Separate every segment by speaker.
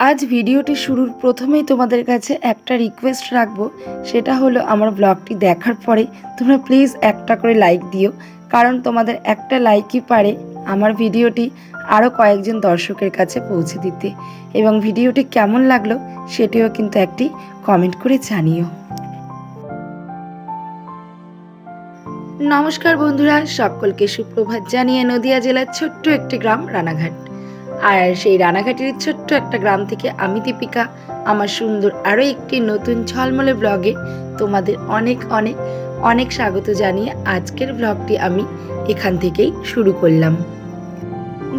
Speaker 1: আজ ভিডিওটি শুরুর প্রথমেই তোমাদের কাছে একটা রিকোয়েস্ট রাখব, সেটা হলো আমার ব্লগটি দেখার পরে তোমরা প্লিজ একটা করে লাইক দিও, কারণ তোমাদের একটা লাইকই পারে আমার ভিডিওটি আরও কয়েকজন দর্শকের কাছে পৌঁছে দিতে। এবং ভিডিওটি কেমন লাগল সেটিও কিন্তু একটি কমেন্ট করে জানিও। নমস্কার বন্ধুরা, সকলকে সুপ্রভাত জানিয়ে নদিয়া জেলার ছোট্ট একটি গ্রাম রানাঘাট। আর সেই রানাঘাটের ছোট্ট একটা গ্রাম থেকে আমি দীপিকা, আমার সুন্দর আরও একটি নতুন ঝলমলে ব্লগে তোমাদের অনেক অনেক অনেক স্বাগত জানিয়ে আজকের ব্লগটি আমি এখান থেকেই শুরু করলাম।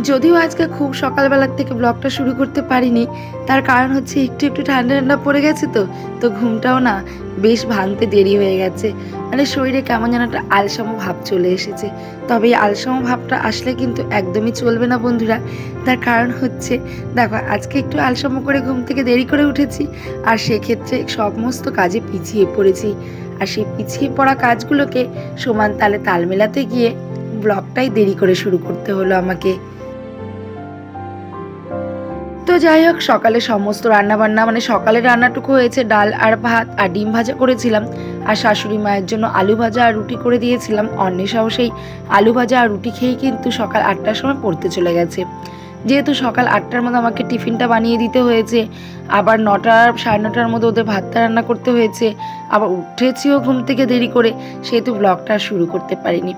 Speaker 1: যদিও আজকে খুব সকালবেলার থেকে ব্লগটা শুরু করতে পারিনি, তার কারণ হচ্ছে একটু একটু ঠান্ডা ঠান্ডা পড়ে গেছে তো তো ঘুমটাও না বেশ ভাঙতে দেরি হয়ে গেছে। মানে শরীরে কেমন যেন একটা আলসামো ভাব চলে এসেছে। তবে এই আলসামো ভাবটা আসলে কিন্তু একদমই চলবে না বন্ধুরা। তার কারণ হচ্ছে, দেখো, আজকে একটু আলসামো করে ঘুম থেকে দেরি করে উঠেছি, আর সেক্ষেত্রে সমস্ত কাজে পিছিয়ে পড়েছি। আর সেই পিছিয়ে পড়া কাজগুলোকে সমান তালে তাল মেলাতে গিয়ে ব্লগটাই দেরি করে শুরু করতে হলো আমাকে। তো যাই হোক, সকালে সমস্ত রান্নাবান্না মানে সকালে রান্নাটুকু হয়েছে ডাল আর ভাত, আর ডিম ভাজা করেছিলাম। আর শাশুড়ি মায়ের জন্য আলু ভাজা আর রুটি করে দিয়েছিলাম। অন্বেষাও সেই আলু ভাজা আর রুটি খেয়েই কিন্তু সকাল আটটার সময় পড়তে চলে গেছে। যেহেতু সকাল আটটার মধ্যে আমাকে টিফিনটা বানিয়ে দিতে হয়েছে, আবার নটা, সাড়ে নটার মধ্যে ওদের ভাতটা রান্না করতে হয়েছে, আবার উঠেছিও ঘুম থেকে দেরি করে, সেহেতু ব্লগটা শুরু করতে পারিনি।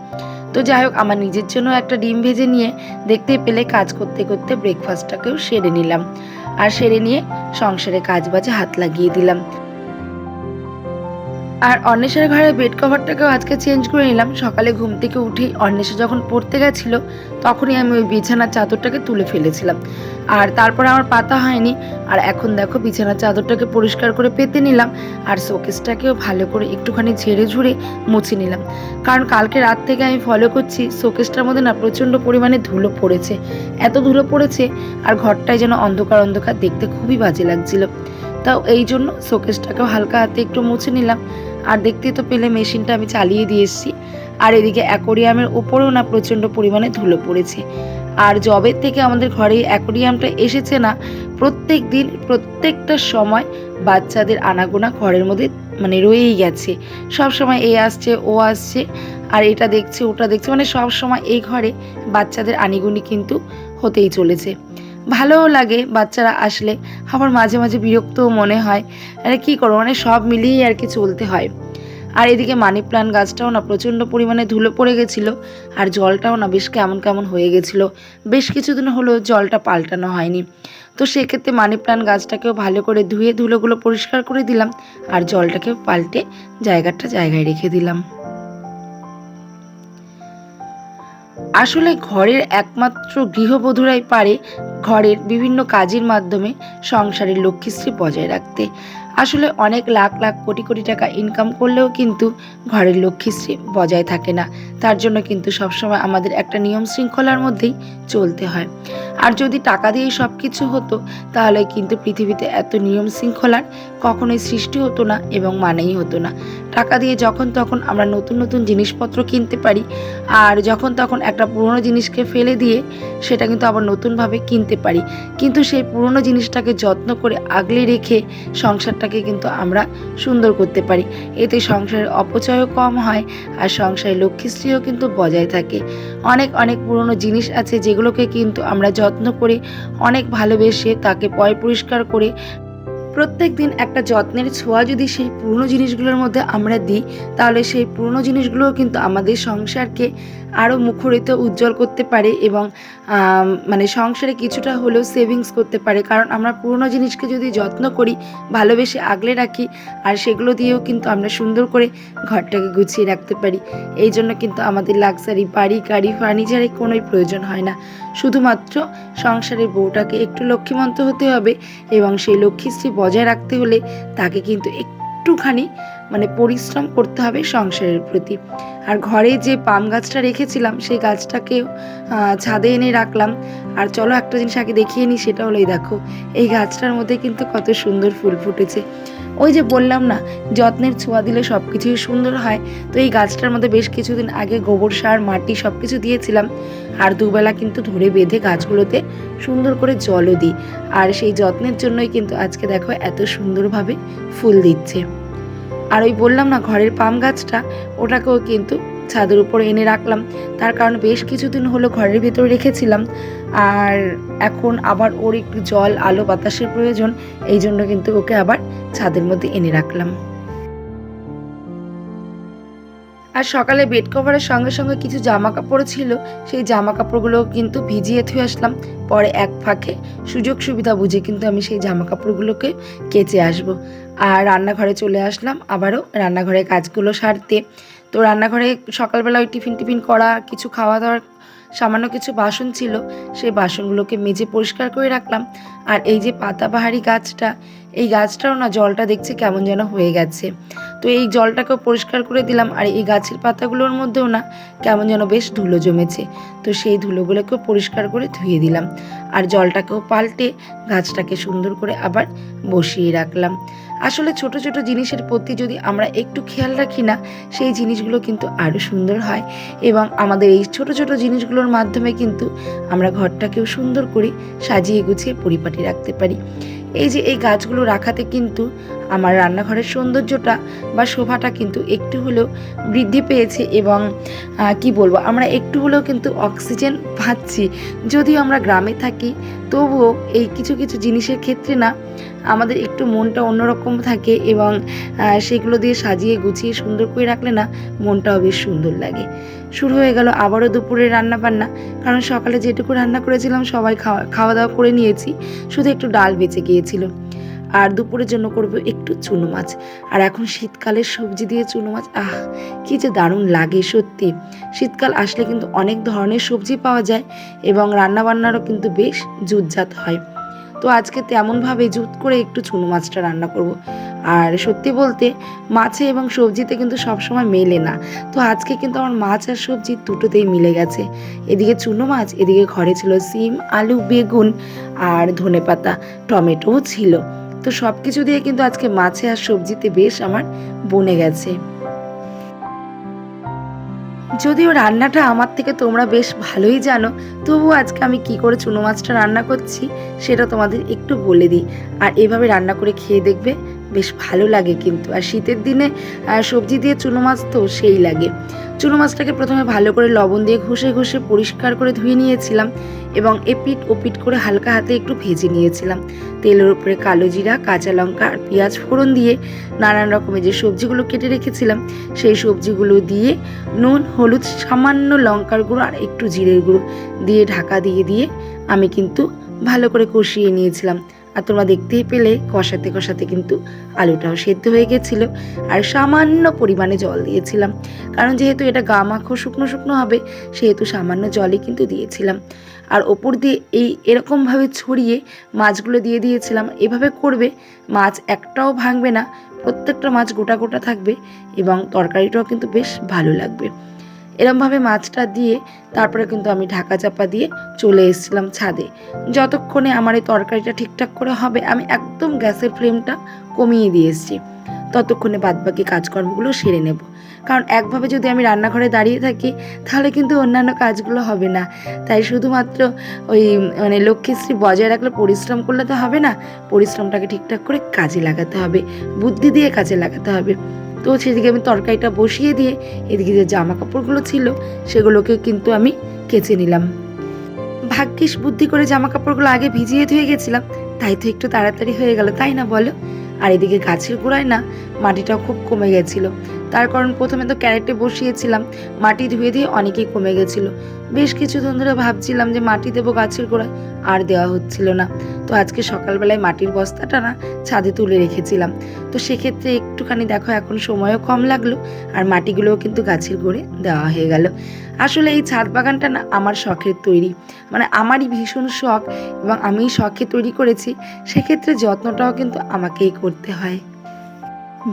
Speaker 1: তো যাই হোক, আমার নিজের জন্য একটা ডিম ভেজে নিয়ে দেখতে পেলে কাজ করতে করতে ব্রেকফাস্টটাকেও সেরে নিলাম। আর সেরে নিয়ে সংসারে কাজ বাজে হাত লাগিয়ে দিলাম। আর অন্বেষার ঘরের বেড কভারটাকেও আজকে চেঞ্জ করে নিলাম। সকালে ঘুম থেকে উঠেই অন্বেষা যখন পড়তে গেছিল, তখনই আমি ওই বিছানার চাদরটাকে তুলে ফেলেছিলাম। আর তারপর আমার পাতা হয়নি। আর এখন দেখো বিছানার চাদরটাকে পরিষ্কার করে পেতে নিলাম। আর শোকেসটাকেও ভালো করে একটুখানি ঝেড়ে ঝুড়ে মুছে নিলাম। কারণ কালকে রাত থেকে আমি ফলো করছি, শোকেসটার মধ্যে না প্রচণ্ড পরিমাণে ধুলো পড়েছে। এত ধুলো পড়েছে, আর ঘরটায় যেন অন্ধকার অন্ধকার দেখতে খুবই বাজে লাগছিল। তাও এই জন্য শোকেসটাকেও হালকা হাতে একটু মুছে নিলাম। আর দেখতে তো পেলে মেশিনটা আমি চালিয়ে দিয়ে এসেছি। আর এদিকে অ্যাকোরিয়ামের ওপরেও না প্রচণ্ড পরিমাণে ধুলো পড়েছে। আর জবের থেকে আমাদের ঘরে অ্যাকোরিয়ামটা এসেছে না, প্রত্যেক দিন, প্রত্যেকটা সময় বাচ্চাদের আনাগোনা ঘরের মধ্যে মানে রয়েই গেছে। সব সময় এ আসছে, ও আসছে, আর এটা দেখছে, ওটা দেখছে মানে সব সময় এই ঘরে বাচ্চাদের আনিগুনি কিন্তু হতেই চলেছে। ভালোও লাগে বাচ্চারা আসলে। আবার মাঝে মাঝে বিরক্তও মনে হয়। আরে কী করব? মানে সব মিলিয়েই আর কি চলতে হয়। আর এদিকে মানি প্লান্ট গাছটাও না প্রচণ্ড পরিমাণে ধুলো পড়ে গেছিল। আর জলটাও না বেশ কেমন কেমন হয়ে গেছিল। বেশ কিছুদিন হলো জলটা পাল্টানো হয়নি। তো সেক্ষেত্রে মানি প্লান্ট গাছটাকেও ভালো করে ধুয়ে ধুলোগুলো পরিষ্কার করে দিলাম। আর জলটাকেও পাল্টে জায়গাটা জায়গায় রেখে দিলাম। আসলে ঘরের একমাত্র গৃহবধূরাই পারে ঘরের বিভিন্ন কাজের মাধ্যমে সংসারের লক্ষ্মীশ্রী বজায় রাখতে। আসলে অনেক লাখ লাখ কোটি কোটি টাকা ইনকাম করলেও কিন্তু ঘরের লক্ষ্মীশ্রী বজায় থাকে না। তার জন্য কিন্তু সবসময় আমাদের একটা নিয়ম শৃঙ্খলার মধ্যেই চলতে হয়। আর যদি টাকা দিয়েই সব কিছু হতো, তাহলে কিন্তু পৃথিবীতে এত নিয়ম শৃঙ্খলার কখনোই সৃষ্টি হতো না এবং মানেই হতো না। টাকা দিয়ে যখন তখন আমরা নতুন নতুন জিনিসপত্র কিনতে পারি, আর যখন তখন একটা পুরনো জিনিসকে ফেলে দিয়ে সেটা কিন্তু আবার নতুনভাবে কিনতে পারি। কিন্তু সেই পুরনো জিনিসটাকে যত্ন করে আগলে রেখে সংসারটাকে কিন্তু আমরা সুন্দর করতে পারি। এতে সংসারের অপচয়ও কম হয় আর সংসারে লক্ষ্মীশ্রীও কিন্তু বজায় থাকে। অনেক অনেক পুরনো জিনিস আছে যেগুলোকে কিন্তু আমরা যত্ন করে, অনেক ভালোবেসে তাকে পয় পরিষ্কার করে প্রত্যেক দিন একটা যত্নের ছোঁয়া যদি সেই পুরনো জিনিসগুলোর মধ্যে আমরা দিই, তাহলে সেই পুরনো জিনিসগুলোও কিন্তু আমাদের সংসারকে আরও মুখরিত, উজ্জ্বল করতে পারে এবং মানে সংসারে কিছুটা হলেও সেভিংস করতে পারে। কারণ আমরা পুরনো জিনিসকে যদি যত্ন করি, ভালোবেসে আগলে রাখি, আর সেগুলো দিয়েও কিন্তু আমরা সুন্দর করে ঘরটাকে গুছিয়ে রাখতে পারি। এই জন্য কিন্তু আমাদের লাক্সারি বাড়ি, গাড়ি ফার্নিচারের কোনোই প্রয়োজন হয় না। শুধুমাত্র সংসারের বউটাকে একটু লক্ষ্মীমন্ত হতে হবে এবং সেই লক্ষ্মীশ্রী বজায় রাখতে হলে তাকে কিন্তু একটুখানি মানে পরিশ্রম করতে হবে সংসারের প্রতি। আর ঘরে যে পাম গাছটা রেখেছিলাম, সেই গাছটাকে ছাদে এনে রাখলাম। আর চলো একটা জিনিস আগে দেখিয়ে নিই সেটা হলোই দেখো, এই গাছটার মধ্যে কিন্তু কত সুন্দর ফুল ফুটেছে। ওই যে বললাম না, যত্নের ছোঁয়া দিলে সব কিছুই সুন্দর হয়। তো এই গাছটার মধ্যে বেশ কিছুদিন আগে গোবর সার, মাটি সব কিছু দিয়েছিলাম। আর দুবেলা কিন্তু ধরে বেঁধে গাছগুলোতে সুন্দর করে জলও দিই। আর সেই যত্নের জন্যই কিন্তু আজকে দেখো এত সুন্দরভাবে ফুল দিচ্ছে। আর ওই বললাম না ঘরের পাম গাছটা, ওটাকেও কিন্তু ছাদের উপর এনে রাখলাম। তার কারণ বেশ কিছুদিন হলো ঘরের ভিতরে রেখেছিলাম। আর এখন আবার ওর একটু জল, আলো, বাতাসের প্রয়োজন, এই জন্য কিন্তু ওকে আবার ছাদের মধ্যে এনে রাখলাম। আর সকালে বেড কভারের সঙ্গে সঙ্গে কিছু জামা কাপড় ছিল, সেই জামা কাপড়গুলো কিন্তু ভিজিয়ে থুয়ে আসলাম। পরে এক ফাঁকে সুযোগ সুবিধা বুঝে কিন্তু আমি সেই জামা কাপড়গুলোকে কেচে আসব। আর রান্নাঘরে চলে আসলাম আবারও রান্নাঘরে কাজগুলো সারতে। তো রান্নাঘরে সকালবেলা ওই টিফিন টিফিন করা, কিছু খাওয়া দাওয়ার, সামান্য কিছু বাসন ছিল, সেই বাসনগুলোকে মেজে পরিষ্কার করে রাখলাম। আর এই যে পাতাবাহারি গাছটা এই গাছটাও না জলটা দেখছি কেমন যেন হয়ে গেছে। তো এই জলটাকেও পরিষ্কার করে দিলাম আর এই গাছের পাতাগুলোর মধ্যেও না কেমন যেন বেশ ধুলো জমেছে। তো সেই ধুলোগুলোকেও পরিষ্কার করে ধুয়ে দিলাম আর জলটাকেও পাল্টে গাছটাকে সুন্দর করে আবার বসিয়ে রাখলাম। আসলে ছোট ছোট জিনিসের প্রতি যদি আমরা একটু খেয়াল রাখি না, সেই জিনিসগুলো কিন্তু আরও সুন্দর হয় এবং আমাদের এই ছোট ছোট জিনিসগুলোর মাধ্যমে কিন্তু আমরা ঘরটাকেও সুন্দর করে সাজিয়ে গুছিয়ে পরিপাটি রাখতে পারি। এই যে এই গাছগুলো রাখাতে কিন্তু আমার রান্নাঘরের সৌন্দর্যটা বা শোভাটা কিন্তু একটু হলেও বৃদ্ধি পেয়েছে এবং কি বলব, আমরা একটু হলেও কিন্তু অক্সিজেন পাচ্ছি। যদিও আমরা গ্রামে থাকি, তবুও এই কিছু কিছু জিনিসের ক্ষেত্রে না, আমাদের একটু মনটা অন্যরকম থাকে এবং সেগুলো দিয়ে সাজিয়ে গুছিয়ে সুন্দর করে রাখলে না মনটাও বেশ সুন্দর লাগে। শুরু হয়ে গেল আবারও দুপুরে রান্না বান্না কারণ সকালে যেটুকু রান্না করেছিলাম সবাই খাওয়া খাওয়া দাওয়া করে নিয়েছি, শুধু একটু ডাল বেঁচে গিয়েছিল আর দুপুরের জন্য করব একটু চুনো মাছ। আর এখন শীতকালের সবজি দিয়ে চুনো মাছ, আহ, কি যে দারুণ লাগে সত্যি। শীতকাল আসলে কিন্তু অনেক ধরনের সবজি পাওয়া যায় এবং রান্নাবান্নারও কিন্তু বেশ জুতজাত হয়। তো আজকে তেমনভাবে জুত করে একটু চুনো মাছটা রান্না করব। আর সত্যি বলতে মাছে এবং সবজিতে কিন্তু সবসময় মেলে না। তো আজকে কিন্তু আমার মাছ আর সবজি দুটোতেই মিলে গেছে। এদিকে চুনো মাছ, এদিকে ঘরে ছিল সিম, আলু, বেগুন আর ধনেপাতা টমেটোও ছিল। তো সব কিছু দিয়ে কিন্তু আজকে মাছে আর সবজিতে বেশ আমার বনে গেছে। যদিও রান্নাটা আমার থেকে তোমরা বেশ ভালোই জানো, তবুও আজকে আমি কি করে চুনো মাছটা রান্না করছি সেটা তোমাদের একটু বলে দিই। আর এভাবে রান্না করে খেয়ে দেখবে বেশ ভালো লাগে কিন্তু। আর শীতের দিনে সবজি দিয়ে চুনো মাছ তো সেই লাগে। চুনো মাছটাকে প্রথমে ভালো করে লবণ দিয়ে ঘষে ঘষে পরিষ্কার করে ধুয়ে নিয়েছিলাম এবং এপিট ওপিট করে হালকা হাতে একটু ভেজে নিয়েছিলাম। তেলের উপরে কালো জিরা, কাঁচা লঙ্কা আর পেঁয়াজ ফোড়ন দিয়ে নানান রকমের যে সবজিগুলো কেটে রেখেছিলাম, সেই সবজিগুলো দিয়ে নুন, হলুদ, সামান্য লঙ্কার গুঁড়ো আর একটু জিরের গুঁড়ো দিয়ে ঢাকা দিয়ে দিয়ে আমি কিন্তু ভালো করে কষিয়ে নিয়েছিলাম। আর তোমরা দেখতেই পেলে কষাতে কষাতে কিন্তু আলুটাও সেদ্ধ হয়ে গেছিল আর সামান্য পরিমাণে জল দিয়েছিলাম। কারণ যেহেতু এটা গা মাখো শুকনো শুকনো হবে, সেহেতু সামান্য জলই কিন্তু দিয়েছিলাম। আর ওপর দিয়ে এই এরকমভাবে ছড়িয়ে মাছগুলো দিয়ে দিয়েছিলাম। এভাবে করবে, মাছ একটাও ভাঙবে না, প্রত্যেকটা মাছ গোটা গোটা থাকবে এবং তরকারিটাও কিন্তু বেশ ভালো লাগবে। এরমভাবে মাছটা দিয়ে তারপরে কিন্তু আমি ঢাকা চাপা দিয়ে চলে এসেছিলাম ছাদে। যতক্ষণে আমার এই তরকারিটা ঠিকঠাক করে হবে, আমি একদম গ্যাসের ফ্লেমটা কমিয়ে দিয়ে এসেছি। ততক্ষণে বাদবাকি কাজকর্মগুলো সেরে নেব। কারণ একভাবে যদি আমি রান্নাঘরে দাঁড়িয়ে থাকি, তাহলে কিন্তু অন্যান্য কাজগুলো হবে না। তাই শুধুমাত্র ওই মানে লক্ষ্মীশ্রী বজায় রাখলে পরিশ্রম করলে তো হবে না, পরিশ্রমটাকে ঠিকঠাক করে কাজে লাগাতে হবে। বুদ্ধি দিয়ে কাজে লাগাতে হবে। তো সেদিকে আমি তরকারিটা বসিয়ে দিয়ে এদিকে যে জামা কাপড়গুলো ছিল সেগুলোকে কিন্তু আমি কেচে নিলাম। ভাগ্যিস বুদ্ধি করে জামা কাপড়গুলো আগে ভিজিয়ে ধুয়ে গেছিলাম, তাই তো একটু তাড়াতাড়ি হয়ে গেল, তাই না বলো? আর এদিকে গাছের গোড়ায় না মাটিটাও খুব কমে গেছিল। তার কারণ প্রথমে তো ক্যারেটে বসিয়েছিলাম, মাটি ধুয়ে দিয়ে অনেকেই কমে গেছিল। বেশ কিছুদিন ধরে ভাবছিলাম যে মাটি দেবো গাছের গোড়ায়, আর দেওয়া হচ্ছিল না। তো আজকে সকালবেলায় মাটির বস্তাটা না ছাদে তুলে রেখেছিলাম। তো সেক্ষেত্রে একটুখানি দেখো, এখন সময়ও কম লাগল, আর মাটিগুলোও কিন্তু গাছের গোড়ে দেওয়া হয়ে গেল। আসলে এই ছাদ বাগানটা না আমার শখের তৈরি। মানে আমারই ভীষণ শখ এবং আমি শখে তৈরি করেছি, সেক্ষেত্রে যত্নটাও কিন্তু আমাকেই করতে হয়।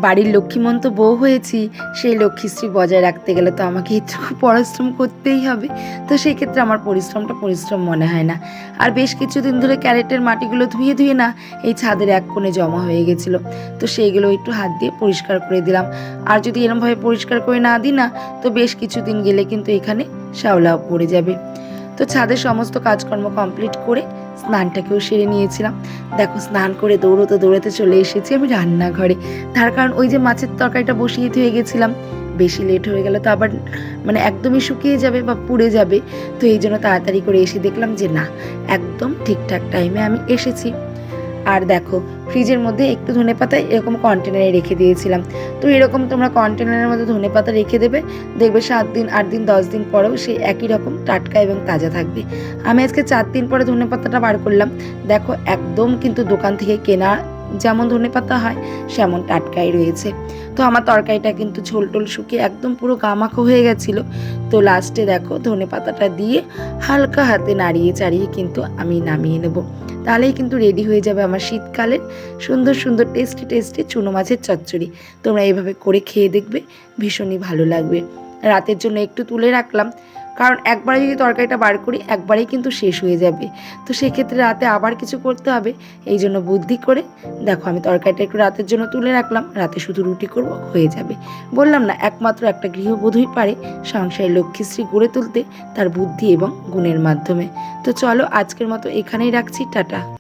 Speaker 1: বাড়ির লক্ষ্মীমন্ত বউ হয়েছি, সেই লক্ষ্মীশ্রী বজায় রাখতে গেলে তো আমাকে একটু পরিশ্রম করতেই হবে। তো সেই ক্ষেত্রে আমার পরিশ্রমটা পরিশ্রম মনে হয় না। আর বেশ কিছুদিন ধরে ক্যারেটের মাটিগুলো ধুয়ে ধুয়ে না এই ছাদের এক কোণে জমা হয়ে গেছিল। তো সেইগুলো একটু হাত দিয়ে পরিষ্কার করে দিলাম। আর যদি এরমভাবে পরিষ্কার করে না দিই না, তো বেশ কিছুদিন গেলে কিন্তু এখানে শ্যাওলাও পড়ে যাবে। তো ছাদের সমস্ত কাজকর্ম কমপ্লিট করে স্নানটাকেও সেরে নিয়েছিলাম। দেখো, স্নান করে দৌড়তে দৌড়াতে চলে এসেছি আমি রান্নাঘরে। তার কারণ ওই যে মাছের তরকারিটা বসিয়ে ধুয়ে গেছিলাম। বেশি লেট হয়ে গেল তো আবার মানে একদমই শুকিয়ে যাবে বা পুড়ে যাবে। তো এই জন্য তাড়াতাড়ি করে এসে দেখলাম যে না, একদম ঠিকঠাক টাইমে আমি এসেছি। আর দেখো, ফ্রিজের মধ্যে একটু ধনে পাতা এরকম কন্টেনারে রেখে দিয়েছিলাম। তো এরকম তোমরা কন্টেনারের মধ্যে ধনে পাতা রেখে দেবে, দেখবে সাত দিন, আট দিন, দশ দিন পরেও সেই একই রকম টাটকা এবং তাজা থাকবে। আমি আজকে চার দিন পরে ধনে পাতাটা বার করলাম। দেখো, একদম কিন্তু দোকান থেকে কেনা যেমন ধনে পাতা হয়, সেমন টাটকাই রয়েছে। তো আমার তরকারিটা কিন্তু ঝোল টোল শুকিয়ে একদম পুরো গামাখো হয়ে গেছিল। তো লাস্টে দেখো ধনে পাতাটা দিয়ে হালকা হাতে নাড়িয়ে চাড়িয়ে কিন্তু আমি নামিয়ে নেব। তাহলেই কিন্তু রেডি হয়ে যাবে আমার শীতকালের সুন্দর সুন্দর টেস্টি টেস্টি চুনো মাছের চচ্চড়ি। তোমরা এইভাবে করে খেয়ে দেখবে, ভীষণই ভালো লাগবে। রাতের জন্য একটু তুলে রাখলাম। কারণ একবারে যদি তরকারিটা বার করি, একবারেই কিন্তু শেষ হয়ে যাবে। তো সেক্ষেত্রে রাতে আবার কিছু করতে হবে। এই জন্য বুদ্ধি করে, দেখো আমি তরকারিটা একটু রাতের জন্য তুলে রাখলাম। রাতে শুধু রুটি করব, হয়ে যাবে। বললাম না, একমাত্র একটা গৃহবধূই পারে সংসারে লক্ষ্মীশ্রী গড়ে তুলতে তার বুদ্ধি এবং গুণের মাধ্যমে। তো চলো আজকের মতো এখানেই রাখছি। টাটা।